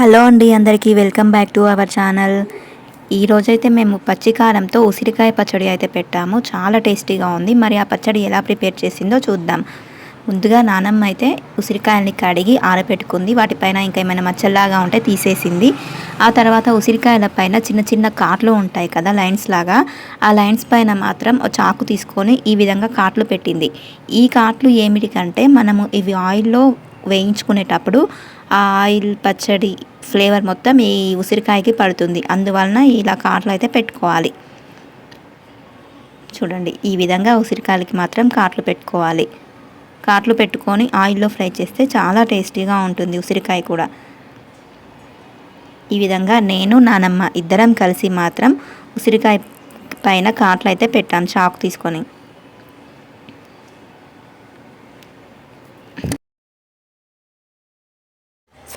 Hello అండి అందరికీ welcome back to our channel. ఈరోజైతే మేము పచ్చికారంతో ఉసిరికాయ పచ్చడి అయితే పెట్టాము. చాలా టేస్టీగా ఉంది. మరి ఆ పచ్చడి ఎలా ప్రిపేర్ చేసిందో చూద్దాం. ముందుగా నానమ్మ అయితే ఉసిరికాయల్ని కడిగి ఆరబెట్టుకుంది వాటిపైన ఇంకా ఏమైనా మచ్చల్లాగా ఉంటే తీసేసింది. ఆ తర్వాత ఉసిరికాయల పైన చిన్న చిన్న కాట్లు ఉంటాయి కదా లైన్స్ లాగా. ఆ లైన్స్ పైన మాత్రం చాకు తీసుకొని ఈ విధంగా కాట్లు పెట్టింది. ఈ కాట్లు ఏమిటికంటే మనము ఇవి ఆయిల్లో వేయించుకునేటప్పుడు ఆ ఆయిల్ పచ్చడి ఫ్లేవర్ మొత్తం ఈ ఉసిరికాయకి పడుతుంది. అందువలన ఇలా కాట్లు అయితే పెట్టుకోవాలి. చూడండి ఈ విధంగా ఉసిరికాయలకి మాత్రం కాట్లు పెట్టుకోవాలి. కాట్లు పెట్టుకొని ఆయిల్లో ఫ్రై చేస్తే చాలా టేస్టీగా ఉంటుంది ఉసిరికాయ కూడా. ఈ విధంగా నేను నానమ్మ ఇద్దరం కలిసి మాత్రం ఉసిరికాయ పైన కాట్లు అయితే పెట్టాం చాకు తీసుకొని.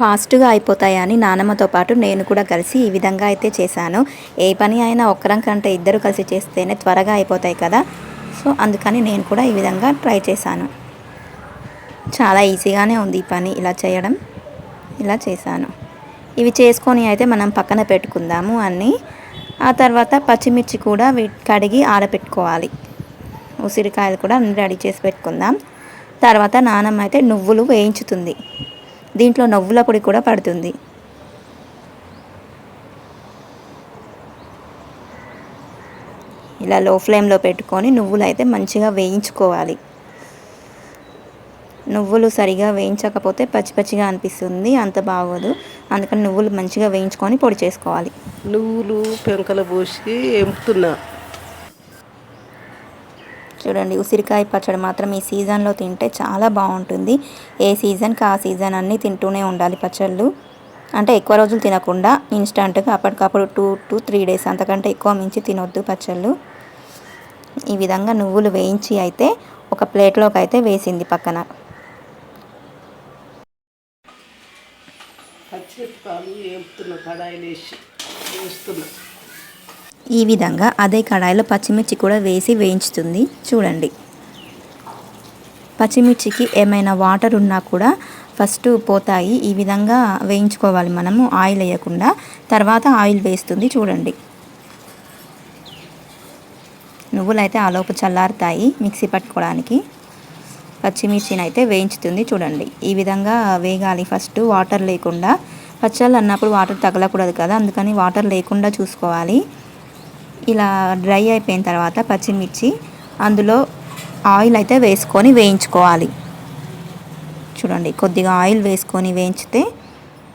ఫాస్ట్గా అయిపోతాయని నానమ్మతో పాటు నేను కూడా కలిసి ఈ విధంగా అయితే చేశాను. ఏ పని అయినా ఒక్కరం కంటే ఇద్దరు కలిసి చేస్తేనే త్వరగా అయిపోతాయి కదా. సో అందుకని నేను కూడా ఈ విధంగా ట్రై చేశాను. చాలా ఈజీగానే ఉంది ఈ పని ఇలా చేయడం. ఇలా చేశాను. ఇవి చేసుకొని అయితే మనం పక్కన పెట్టుకుందాము అన్నీ ఆ తర్వాత పచ్చిమిర్చి కూడా కడిగి ఆరబెట్టుకోవాలి ఉసిరికాయలు కూడా అన్ని రెడీ చేసి పెట్టుకుందాం. తర్వాత నానమ్మ అయితే నువ్వులు వేయించుతుంది. దీంట్లో నువ్వుల పొడి కూడా పడుతుంది. ఇలా లో ఫ్లేమ్లో పెట్టుకొని నువ్వులు అయితే మంచిగా వేయించుకోవాలి. నువ్వులు సరిగా వేయించకపోతే పచ్చి పచ్చిగా అనిపిస్తుంది అంత బాగోదు. అందుకని నువ్వులు మంచిగా వేయించుకొని పొడి చేసుకోవాలి. నువ్వులు పెంకలు పోసి ఎంపుతున్నా. చూడండి ఉసిరికాయ పచ్చడి మాత్రం ఈ సీజన్లో తింటే చాలా బాగుంటుంది. ఏ సీజన్కి ఆ సీజన్ అన్నీ తింటూనే ఉండాలి పచ్చళ్ళు. అంటే ఎక్కువ రోజులు తినకుండా ఇన్స్టంట్గా అప్పటికప్పుడు టూ టు త్రీ డేస్ అంతకంటే ఎక్కువ మించి తినొద్దు పచ్చళ్ళు. ఈ విధంగా నువ్వులు వేయించి అయితే ఒక ప్లేట్లోకి అయితే వేసింది పక్కన. పచ్చిమిరపకాయలు ఎంపుతున్నా కడాయిలు వేసి వేస్తున్నా. ఈ విధంగా అదే కడాయిలో పచ్చిమిర్చి కూడా వేసి వేయించుతుంది. చూడండి. పచ్చిమిర్చికి ఏమైనా వాటర్ ఉన్నా కూడా ఫస్ట్ పోతాయి. ఈ విధంగా వేయించుకోవాలి మనము ఆయిల్ వేయకుండా. తర్వాత ఆయిల్ వేస్తుంది చూడండి. నువ్వులైతే ఆలోపు చల్లారుతాయి మిక్సీ పట్టుకోవడానికి. పచ్చిమిర్చిని అయితే వేయించుతుంది చూడండి. ఈ విధంగా వేగాలి ఫస్ట్ వాటర్ లేకుండా. పచ్చళ్ళు అన్నప్పుడు వాటర్ తగలకూడదు కదా అందుకని వాటర్ లేకుండా చూసుకోవాలి. ఇలా డ్రై అయిపోయిన తర్వాత పచ్చిమిర్చి అందులో ఆయిల్ అయితే వేసుకొని వేయించుకోవాలి. చూడండి కొద్దిగా ఆయిల్ వేసుకొని వేయించితే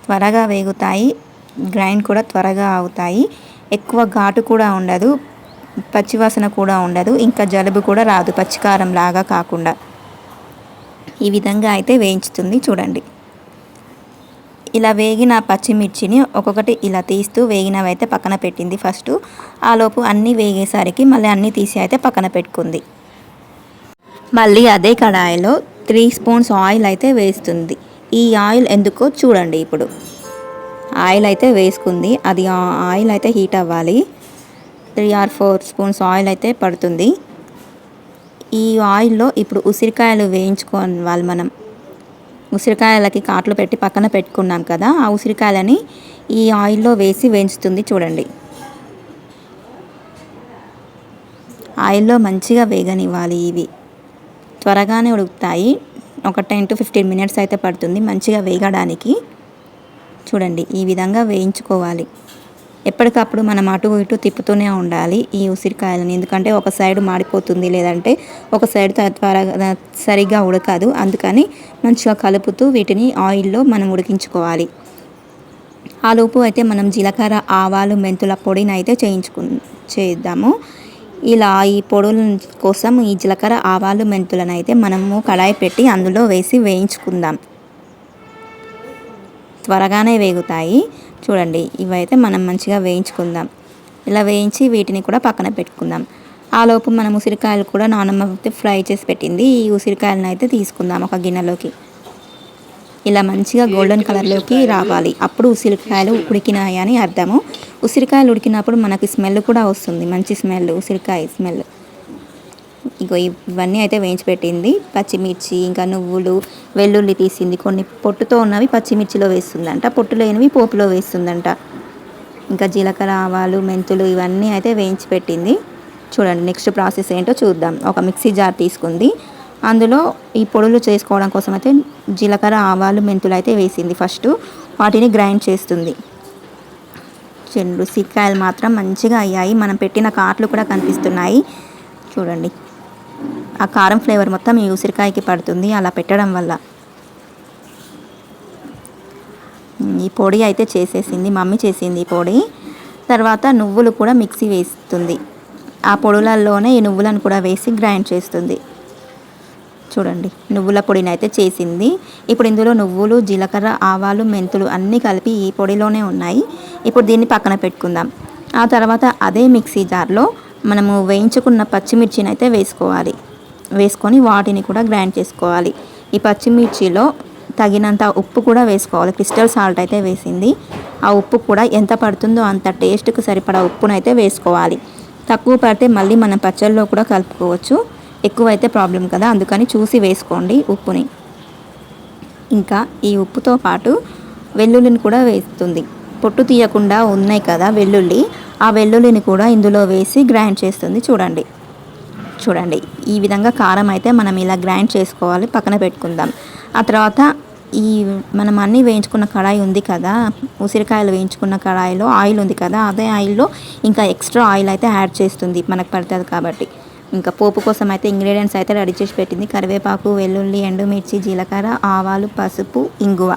త్వరగా వేగుతాయి గ్రైండ్ కూడా త్వరగా అవుతాయి ఎక్కువ ఘాటు కూడా ఉండదు పచ్చివాసన కూడా ఉండదు ఇంకా జలుబు కూడా రాదు పచ్చికారం లాగా కాకుండా. ఈ విధంగా అయితే వేయించుతుంది చూడండి. ఇలా వేగిన పచ్చిమిర్చిని ఒక్కొక్కటి ఇలా తీస్తూ వేగినవి అయితే పక్కన పెట్టింది ఫస్ట్. ఆలోపు అన్నీ వేగేసరికి మళ్ళీ అన్నీ తీసి అయితే పక్కన పెట్టుకుంది. మళ్ళీ అదే కడాయిలో త్రీ స్పూన్స్ ఆయిల్ అయితే వేస్తుంది. ఈ ఆయిల్ ఎందుకో చూడండి ఇప్పుడు. ఆయిల్ అయితే వేసుకుంది. అది ఆయిల్ అయితే హీట్ అవ్వాలి. Three or four spoons oil అయితే పడుతుంది. ఈ ఆయిల్లో ఇప్పుడు ఉసిరికాయలు వేయించుకోవాలి మనం. ఉసిరికాయలకి కాట్లు పెట్టి పక్కన పెట్టుకున్నాం కదా ఆ ఉసిరికాయలని ఈ ఆయిల్లో వేసి వేయించుతుంది చూడండి. ఆయిల్లో మంచిగా వేగనివ్వాలి ఇవి. త్వరగానే ఉడుకుతాయి. ఒక టెన్ టు ఫిఫ్టీన్ మినిట్స్ అయితే పడుతుంది మంచిగా వేగడానికి. చూడండి ఈ విధంగా వేయించుకోవాలి. ఎప్పటికప్పుడు మనం అటు ఇటు తిప్పుతూనే ఉండాలి ఈ ఉసిరికాయలని. ఎందుకంటే ఒక సైడ్ మాడిపోతుంది లేదంటే ఒక సైడ్ త- త్వరగా సరిగ్గా ఉడకదు. అందుకని మంచిగా కలుపుతూ వీటిని ఆయిల్లో మనం ఉడికించుకోవాలి. ఆ లోపు అయితే మనం జీలకర్ర ఆవాలు మెంతుల పొడిని అయితే చేయించుకు చేద్దాము. ఇలా ఈ పొడుల కోసం ఈ జీలకర్ర ఆవాలు మెంతులను అయితే మనము కడాయి పెట్టి అందులో వేసి వేయించుకుందాం. త్వరగానే వేగుతాయి. చూడండి ఇవైతే మనం మంచిగా వేయించుకుందాం. ఇలా వేయించి వీటిని కూడా పక్కన పెట్టుకుందాం. ఆ లోపు మనం ఉసిరికాయలు కూడా నానమ్మ ఫ్రై చేసి పెట్టింది. ఈ ఉసిరికాయలను అయితే తీసుకుందాం ఒక గిన్నెలోకి. ఇలా మంచిగా గోల్డెన్ కలర్లోకి రావాలి. అప్పుడు ఉసిరికాయలు ఉడికినాయి అని అర్థము. ఉసిరికాయలు ఉడికినప్పుడు మనకి స్మెల్ కూడా వస్తుంది. మంచి స్మెల్ ఉసిరికాయ స్మెల్. ఇంకో ఇవన్నీ అయితే వేయించి పెట్టింది పచ్చిమిర్చి ఇంకా నువ్వులు వెల్లుల్లి తీసింది. కొన్ని పొట్టుతో ఉన్నవి పచ్చిమిర్చిలో వేస్తుందంట పొట్టు లేనివి పోపులో వేస్తుందంట. ఇంకా జీలకర్ర ఆవాలు మెంతులు ఇవన్నీ అయితే వేయించి పెట్టింది చూడండి నెక్స్ట్ ప్రాసెస్ ఏంటో చూద్దాం. ఒక మిక్సీ జార్ తీసుకుంది. అందులో ఈ పొడులు చేసుకోవడం కోసం అయితే జీలకర్ర ఆవాలు మెంతులు అయితే వేసింది ఫస్ట్. వాటిని గ్రైండ్ చేస్తుంది. చెండు సిక్కాయలు మాత్రం మంచిగా అయ్యాయి. మనం పెట్టిన కాట్లు కూడా కనిపిస్తున్నాయి. చూడండి ఆ కారం ఫ్లేవర్ మొత్తం ఈ ఉసిరికాయకి పడుతుంది. అలా పెట్టడం వల్ల. ఈ పొడి అయితే చేసేసింది. మమ్మీ చేసింది ఈ పొడి. తర్వాత నువ్వులు కూడా మిక్సీ వేస్తుంది. ఆ పొడులలోనే ఈ నువ్వులను కూడా వేసి గ్రైండ్ చేస్తుంది. చూడండి నువ్వుల పొడిని అయితే చేసింది. ఇప్పుడు ఇందులో నువ్వులు జీలకర్ర ఆవాలు మెంతులు అన్నీ కలిపి ఈ పొడిలోనే ఉన్నాయి. ఇప్పుడు దీన్ని పక్కన పెట్టుకుందాం. ఆ తర్వాత అదే మిక్సీ జార్లో మనము వేయించుకున్న పచ్చిమిర్చిని అయితే వేసుకోవాలి. వేసుకొని వాటిని కూడా గ్రైండ్ చేసుకోవాలి. ఈ పచ్చిమిర్చిలో తగినంత ఉప్పు కూడా వేసుకోవాలి. క్రిస్టల్ సాల్ట్ అయితే వేసింది. ఆ ఉప్పు కూడా ఎంత పడుతుందో అంత టేస్ట్కి సరిపడా ఉప్పునైతే వేసుకోవాలి. తక్కువ పడితే మళ్ళీ మనం పచ్చళ్ళలో కూడా కలుపుకోవచ్చు. ఎక్కువైతే ప్రాబ్లం కదా అందుకని చూసి వేసుకోండి ఉప్పుని. ఇంకా ఈ ఉప్పుతో పాటు వెల్లుల్లిని కూడా వేస్తుంది. పొట్టు తీయకుండా ఉన్నాయి కదా వెల్లుల్లి ఆ వెల్లుల్లిని కూడా ఇందులో వేసి గ్రైండ్ చేస్తుంది. చూడండి. చూడండి. ఈ విధంగా కారం అయితే మనం ఇలా గ్రైండ్ చేసుకోవాలి పక్కన పెట్టుకుందాం. ఆ తర్వాత ఈ మనం అన్నీ వేయించుకున్న కడాయి ఉంది కదా ఉసిరికాయలు వేయించుకున్న కడాయిలో ఆయిల్ ఉంది కదా అదే ఆయిల్లో ఇంకా ఎక్స్ట్రా ఆయిల్ అయితే యాడ్ చేస్తుంది మనకు పడుతుంది కాబట్టి. ఇంకా పోపు కోసం అయితే ఇంగ్రీడియంట్స్ అయితే రెడీ చేసి పెట్టింది. కరివేపాకు వెల్లుల్లి ఎండుమిర్చి జీలకర్ర ఆవాలు పసుపు ఇంగువ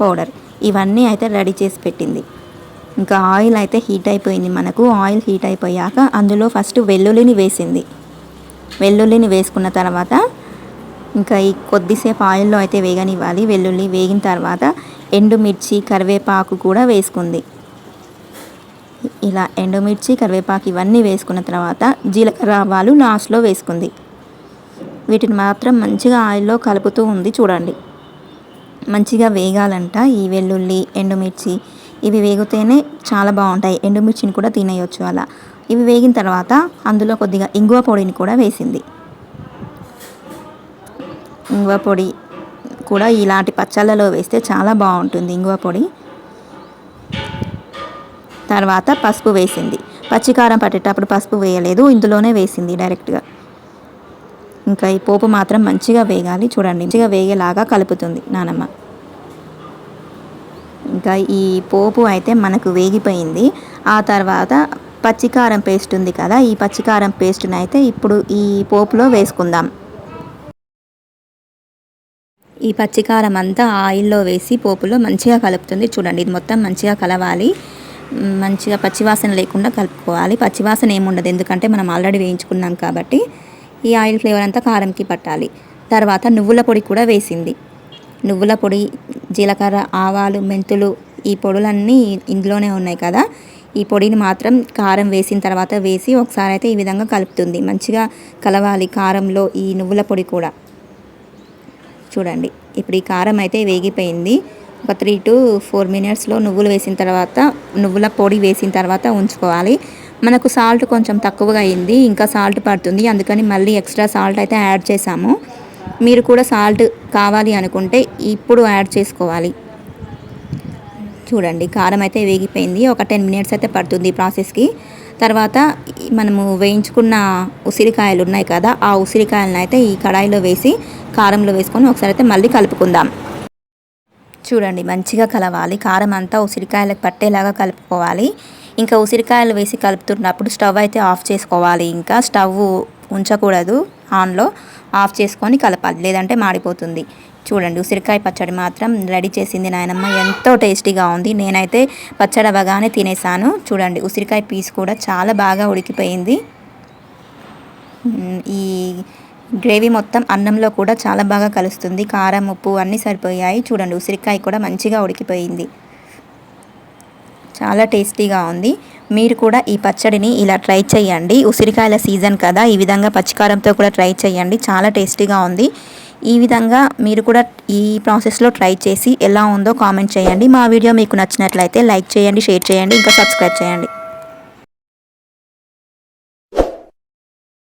పౌడర్ ఇవన్నీ అయితే రెడీ చేసి పెట్టింది. ఇంకా ఆయిల్ అయితే హీట్ అయిపోయింది మనకు. ఆయిల్ హీట్ అయిపోయాక అందులో ఫస్ట్ వెల్లుల్లిని వేసింది. వెల్లుల్లిని వేసుకున్న తర్వాత ఇంకా ఈ కొద్దిసేపు ఆయిల్లో అయితే వేగనివ్వాలి. వెల్లుల్లి వేగిన తర్వాత ఎండుమిర్చి కరివేపాకు కూడా వేసుకుంది. ఇలా ఎండుమిర్చి కరివేపాకు ఇవన్నీ వేసుకున్న తర్వాత జీలకర్ర ఆవాలు లాస్ట్లో వేసుకుంది. వీటిని మాత్రం మంచిగా ఆయిల్లో కలుపుతూ ఉంది చూడండి. మంచిగా వేగాలంట ఈ వెల్లుల్లి ఎండుమిర్చి. ఇవి వేగితేనే చాలా బాగుంటాయి. ఎండుమిర్చిని కూడా తినేయొచ్చు అలా. ఇవి వేగిన తర్వాత అందులో కొద్దిగా ఇంగువ పొడిని కూడా వేసింది. ఇంగువ పొడి కూడా ఇలాంటి పచ్చళ్ళలో వేస్తే చాలా బాగుంటుంది ఇంగువ పొడి. తర్వాత పసుపు వేసింది. పచ్చికారం పట్టేటప్పుడు పసుపు వేయలేదు ఇందులోనే వేసింది డైరెక్ట్గా. ఇంకా ఈ పోపు మాత్రం మంచిగా వేగాలి చూడండి. మంచిగా వేగేలాగా కలుపుతుంది నానమ్మ. ఇంకా ఈ పోపు అయితే మనకు వేగిపోయింది. ఆ తర్వాత పచ్చికారం పేస్ట్ ఉంది కదా ఈ పచ్చికారం పేస్ట్ని అయితే ఇప్పుడు ఈ పోపులో వేసుకుందాం. ఈ పచ్చికారం అంతా ఆయిల్లో వేసి పోపులో మంచిగా కలుపుతుంది. చూడండి ఇది మొత్తం మంచిగా కలవాలి. మంచిగా పచ్చివాసన లేకుండా కలుపుకోవాలి. పచ్చివాసన ఏముండదు ఎందుకంటే మనం ఆల్రెడీ వేయించుకున్నాం కాబట్టి ఈ ఆయిల్ ఫ్లేవర్ అంతా కారంకి పట్టాలి. తర్వాత నువ్వుల పొడి కూడా వేసింది. నువ్వుల పొడి జీలకర్ర ఆవాలు మెంతులు ఈ పొడులన్నీ ఇందులోనే ఉన్నాయి కదా. ఈ పొడిని మాత్రం కారం వేసిన తర్వాత వేసి ఒకసారి అయితే ఈ విధంగా కలుపుతుంది. మంచిగా కలవాలి కారంలో ఈ నువ్వుల పొడి కూడా. చూడండి ఇప్పుడు ఈ కారం అయితే వేగిపోయింది. ఒక త్రీ టు ఫోర్ మినిట్స్లో నువ్వులు వేసిన తర్వాత నువ్వుల పొడి వేసిన తర్వాత ఉంచుకోవాలి. మనకు సాల్ట్ కొంచెం తక్కువగా అయింది ఇంకా సాల్ట్ పడుతుంది. అందుకని మళ్ళీ ఎక్స్ట్రా సాల్ట్ అయితే యాడ్ చేసాము మీరు కూడా సాల్ట్ కావాలి అనుకుంటే ఇప్పుడు యాడ్ చేసుకోవాలి. చూడండి కారం అయితే వేగిపోయింది. ఒక టెన్ మినిట్స్ అయితే పడుతుంది ఈ ప్రాసెస్కి. తర్వాత మనము వేయించుకున్న ఉసిరికాయలు ఉన్నాయి కదా ఆ ఉసిరికాయలను అయితే ఈ కడాయిలో వేసి కారంలో వేసుకొని ఒకసారి అయితే మళ్ళీ కలుపుకుందాం. చూడండి మంచిగా కలవాలి. కారం అంతా ఉసిరికాయలకు పట్టేలాగా కలుపుకోవాలి. ఇంకా ఉసిరికాయలు వేసి కలుపుతున్నప్పుడు స్టవ్ అయితే ఆఫ్ చేసుకోవాలి. ఇంకా స్టవ్ ఉంచకూడదు ఆన్లో ఆఫ్ చేసుకొని కలపాలి. లేదంటే మాడిపోతుంది. చూడండి ఉసిరికాయ పచ్చడి మాత్రం రెడీ చేసింది నాయనమ్మ. ఎంతో టేస్టీగా ఉంది. నేనైతే పచ్చడి అవ్వగానే తినేసాను. చూడండి ఉసిరికాయ పీస్ కూడా చాలా బాగా ఉడికిపోయింది. ఈ గ్రేవీ మొత్తం అన్నంలో కూడా చాలా బాగా కలుస్తుంది. కారం ఉప్పు అన్నీ సరిపోయాయి. చూడండి ఉసిరికాయ కూడా మంచిగా ఉడికిపోయింది. చాలా టేస్టీగా ఉంది. మీరు కూడా ఈ పచ్చడిని ఇలా ట్రై చేయండి. ఉసిరికాయల సీజన్ కదా ఈ విధంగా పచ్చికారంతో కూడా ట్రై చేయండి. చాలా టేస్టీగా ఉంది. ఈ విధంగా మీరు కూడా ఈ ప్రాసెస్లో ట్రై చేసి ఎలా ఉందో కామెంట్ చేయండి. మా వీడియో మీకు నచ్చినట్లయితే లైక్ చేయండి షేర్ చేయండి ఇంకా సబ్స్క్రైబ్ చేయండి.